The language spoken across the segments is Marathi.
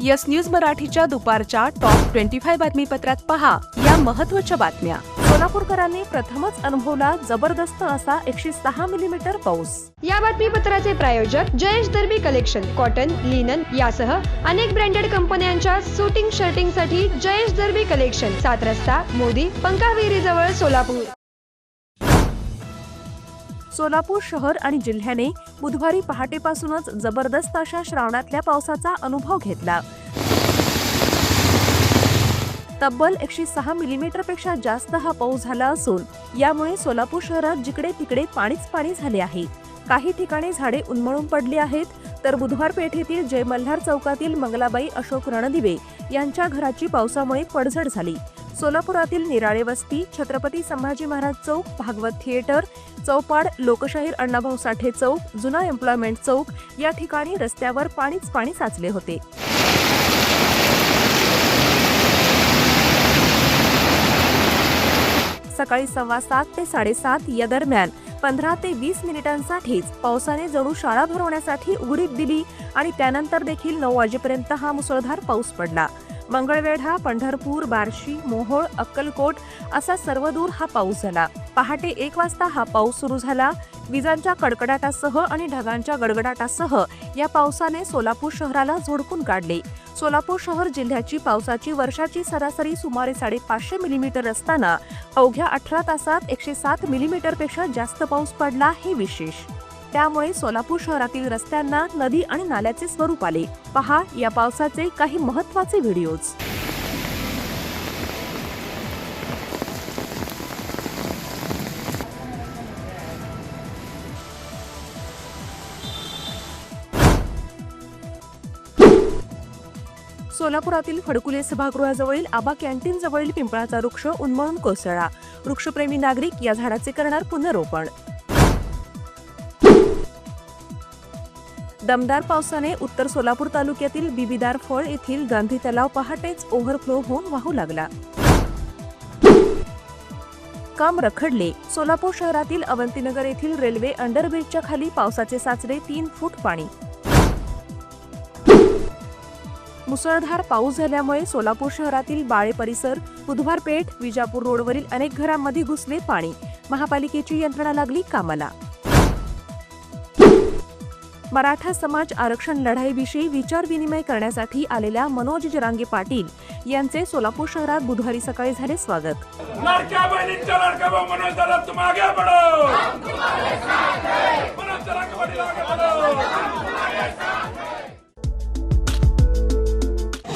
यस न्यूज मराठीच्या दुपारच्या टॉप ट्वेंटी फाय बातमीपत्रात पहा या महत्त्वाच्या बातम्या. सोलापूरकरांनी प्रथमच अनुभवला जबरदस्त असा एकशे सहा मिलीमीटर पाऊस. या बातमीपत्राचे प्रायोजक Jayesh Darbi collection cotton linen यासह अनेक ब्रँडेड कंपन्यांच्या शूटिंग शर्टिंगसाठी जयेश दर्बी कलेक्शन सात रस्ता मोदी पंकाविहिरी जवळ सोलापूर. सोलापूर शहर आणि जिल्ह्याने बुधवारी पहाटेपासूनच जबरदस्त अशा श्रावणातल्या पावसाचा अनुभव घेतला. तब्बल एकशे सहा मिलीमीटरपेक्षा जास्त हा पाऊस झाला असून यामुळे सोलापूर शहरात जिकडे तिकडे पाणीच पाणी झाले आहे. काही ठिकाणी झाडे उन्मळून पडली आहेत तर बुधवार पेठेतील जय मल्हार चौकातील मंगलाबाई अशोक रणदिवे यांच्या घराची पावसामुळे पडझड झाली. सोलापुरातील निराळे वस्ती छत्रपती संभाजी महाराज चौक भागवत थिएटर चौपाड लोकशाहीर अण्णाभाऊ साठे चौक जुना एम्प्लॉयमेंट चौक या ठिकाणी रस्त्यावर पाणीच पाणी साचले होते. सकाळी सव्वा सात ते साडेसात या दरम्यान पंधरा ते वीस मिनिटांसाठीच पावसाने जणू शाळा भरवण्यासाठी उघडीप दिली आणि त्यानंतर देखील नऊ वाजेपर्यंत हा मुसळधार पाऊस पडला. मंगळवेढा पंढरपूर बार्शी मोहोळ अक्कलकोट असा सर्वदूर हा पाऊस झाला. पहाटे एक वाजता हा पाऊस सुरू झाला. विजांच्या कडकडाटासह आणि ढगांच्या गडगडाटासह या पावसाने सोलापूर शहराला झोडपून काढले. सोलापूर शहर जिल्ह्याची पावसाची वर्षाची सरासरी सुमारे साडेपाचशे मिलीमीटर असताना अवघ्या अठरा तासात एकशे सात मिलीमीटरपेक्षा जास्त पाऊस पडला हे विशेष. त्यामुळे सोलापूर शहरातील रस्त्यांना नदी आणि नाल्याचे स्वरूप आले. पहा या पावसाचे काही महत्त्वाचे व्हिडिओज सोलापुरातील फडकुले सभागृहाजवळील आबा कॅन्टीन जवळील पिंपळाचा वृक्ष उन्मळून कोसळला. वृक्षप्रेमी नागरिक या झाडाचे करणार पुनरोपण. दमदार पावसाने उत्तर सोलापूर तालुक्यातील बिबीदार फळ येथील गांधी तलाव पहाटेच ओव्हरफ्लो होऊन वाहू लागला. काम रखडले. सोलापूर शहरातील अवंतीनगर येथील रेल्वे अंडरब्रिजच्या खाली पावसाचे साचले तीन फूट पाणी. मुसळधार पाऊस झाल्यामुळे सोलापूर शहरातील बाळे परिसर बुधवार पेठ विजापूर रोडवरील अनेक घरांमध्ये घुसले पाणी. महापालिकेची यंत्रणा लागली कामाला. मराठा समाज आरक्षण लढाईविषयी विचारविनिमय करण्यासाठी आलेल्या मनोज जरांगे पाटील यांचे सोलापूर शहरात बुधवारी सकाळी झाले स्वागत.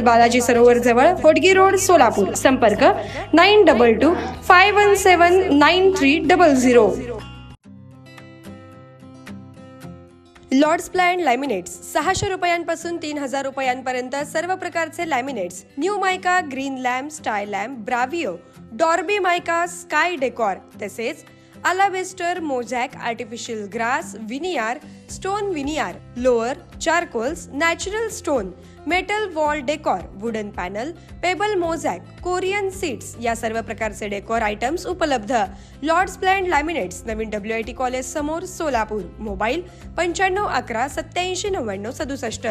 बालाजी सरोवर जवळ होडगी रोड सोलापूर. संपर्क nine double two five one seven nine three double zero Lords plan laminates. सहाशे रुपयांपासून तीन हजार रुपयांपर्यंत सर्व प्रकारचे laminates. New mica green lamp स्टाय lamp ब्राव्हिओ डॉर्बी मायका स्काय डेकॉर तसेच alabaster mosaic artificial grass veneer stone veneer louver charcoals natural stone. Metal wall decor wooden panel pebble mosaic Corian sheets या सर्व प्रकारचे डेकॉर आयटम्स उपलब्ध. लॉर्ड्स ब्लँड लॅमिनेट्स नवीन डब्ल्यू आय टी कॉलेज समोर सोलापूर. मोबाईल पंच्याण्णव अकरा सत्याऐंशी नव्याण्णव सदुसष्ट.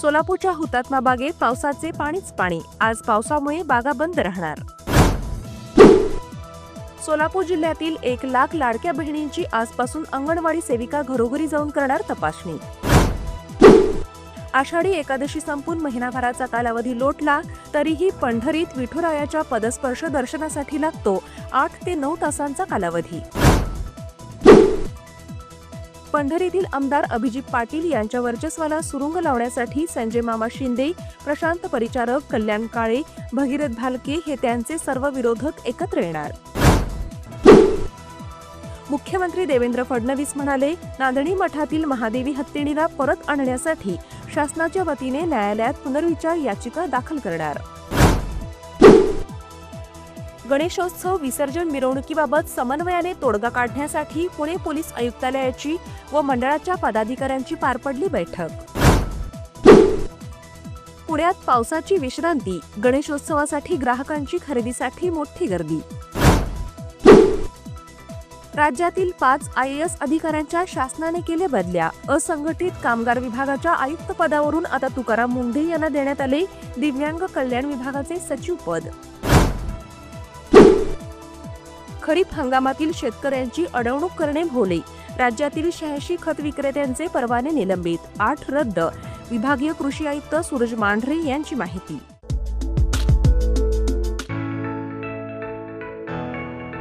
सोलापूरच्या हुतात्मा बागेत पावसाचे पाणीच पाणी. आज पावसामुळे बागा बंद राहणार. सोलापूर जिल्ह्यातील एक लाख लाडक्या बहिणींची आजपासून अंगणवाडी सेविका घरोघरी जाऊन करणार तपासणी. आषाढी एकादशी संपून महिनाभराचा कालावधी लोटला तरीही पंढरीत विठुरायाच्या पदस्पर्श दर्शनासाठी लागतो आठ ते नऊ तासांचा कालावधी. पंढरीतील आमदार अभिजित पाटील यांच्या वर्चस्वाला सुरुंग लावण्यासाठी संजय मामा शिंदे प्रशांत परिचारक कल्याण काळे भगीरथ भालके हे त्यांचे सर्व विरोधक एकत्र येणार. मुख्यमंत्री देवेंद्र फडणवीस म्हणाले नांदणी मठातील महादेवी हत्तीणीला परत आणण्यासाठी शासनाच्या वतीने न्यायालयात पुनर्विचार याचिका दाखल करणार. गणेशोत्सव विसर्जन मिरवणुकीबाबत समन्वयाने तोडगा काढण्यासाठी पुणे पोलीस आयुक्तालयाची व मंडळाच्या पदाधिकाऱ्यांची पार पडली बैठक. पुण्यात पावसाची विश्रांती गणेशोत्सवासाठी ग्राहकांची खरेदीसाठी मोठी गर्दी. राज्यातील पाच आय एस अधिकाऱ्यांच्या शासनाने केले बदल्या. असंघटित कामगार विभागाच्या आयुक्त पदावरून आता तुकाराम मुंढे यांना देण्यात आले दिव्यांग कल्याण विभागाचे सचिव पद. खरीप हंगामातील शेतकऱ्यांची अडवणूक करणे भोले. राज्यातील शहाऐंशी खत विक्रेत्यांचे परवाने निलंबित. आठ रद्द. विभागीय कृषी आयुक्त सूरज मांढरे यांची माहिती.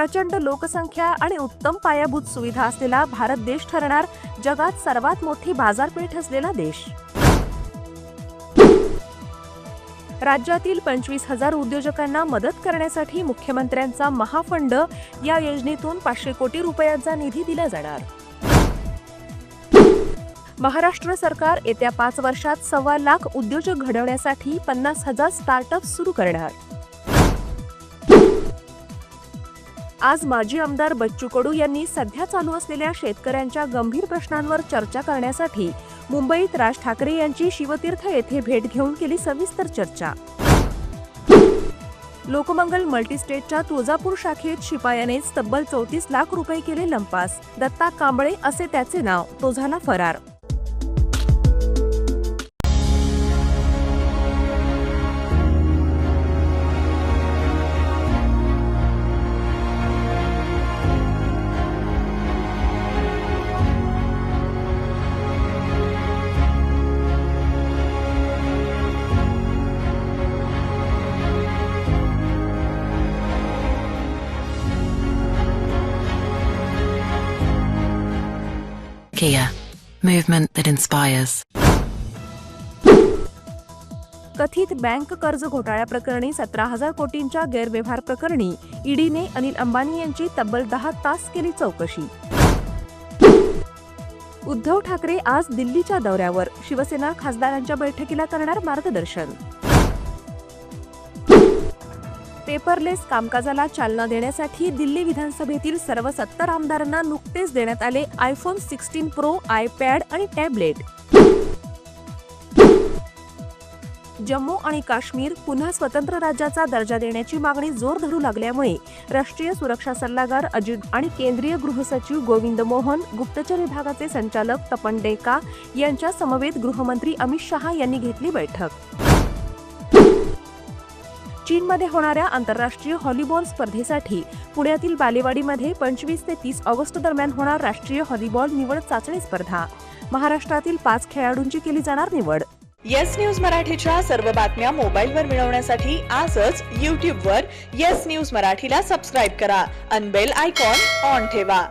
प्रचंड लोकसंख्या आणि उत्तम पायाभूत सुविधा असलेला भारत देश ठरणार जगात सर्वात मोठी बाजारपेठ असलेला देश. राज्यातील पंचवीस हजार उद्योजकांना मदत करण्यासाठी मुख्यमंत्र्यांचा महाफंड या योजनेतून पाचशे कोटी रुपयांचा निधी दिला जाणार. महाराष्ट्र सरकार येत्या पाच वर्षात सव्वा लाख उद्योजक घडवण्यासाठी पन्नास हजार स्टार्टअप सुरू करणार. आज माजी आमदार बच्चू कडू यांनी सध्या चालू असलेल्या शेतकऱ्यांच्या गंभीर प्रश्नांवर चर्चा करण्यासाठी मुंबईत राज ठाकरे यांची शिवतीर्थ येथे भेट घेऊन केली सविस्तर चर्चा. लोकमंगल मल्टीस्टेटच्या तुळजापूर शाखेत शिपायानेच तब्बल चौतीस लाख रुपये केले लंपास. दत्ता कांबळे असे त्याचे नाव तो झाला फरार. Kia, movement that inspires. कथित बँक कर्ज घोटाळ्याप्रकरणी सतरा हजार कोटींच्या गैरव्यवहार प्रकरणी ईडीने अनिल अंबानी यांची तब्बल दहा तास केली चौकशी. उद्धव ठाकरे आज दिल्लीच्या दौऱ्यावर. शिवसेना खासदारांच्या बैठकीला करणार मार्गदर्शन. पेपरलेस कामकाजाला चालना देण्यासाठी दिल्ली विधानसभेतील सर्व सत्तर आमदारांना नुकतेच देण्यात आले आयफोन सिक्स्टीन प्रो आयपॅड आणि टॅबलेट. जम्मू आणि काश्मीर पुन्हा स्वतंत्र राज्याचा दर्जा देण्याची मागणी जोर धरू लागल्यामुळे राष्ट्रीय सुरक्षा सल्लागार अजित आणि केंद्रीय गृहसचिव गोविंद मोहन गुप्तचर विभागाचे संचालक तपन डेका यांच्या समवेत गृहमंत्री अमित शहा यांनी घेतली बैठक. चीनमध्ये होणाऱ्या आंतरराष्ट्रीय हॉलीबॉल स्पर्धेसाठी पुण्यातील बालेवाडीमध्ये पंचवीस ते तीस ऑगस्ट दरम्यान होणार राष्ट्रीय हॉलीबॉल निवड चाचणी स्पर्धा. महाराष्ट्रातील पाच खेळाडूंची केली जाणार निवड. येस न्यूज मराठीच्या सर्व बातम्या मोबाईलवर मिळवण्यासाठी आजच यूट्यूबवर येस न्यूज मराठीला सबस्क्राईब करा. अनबेल आयकॉन ऑन ठेवा.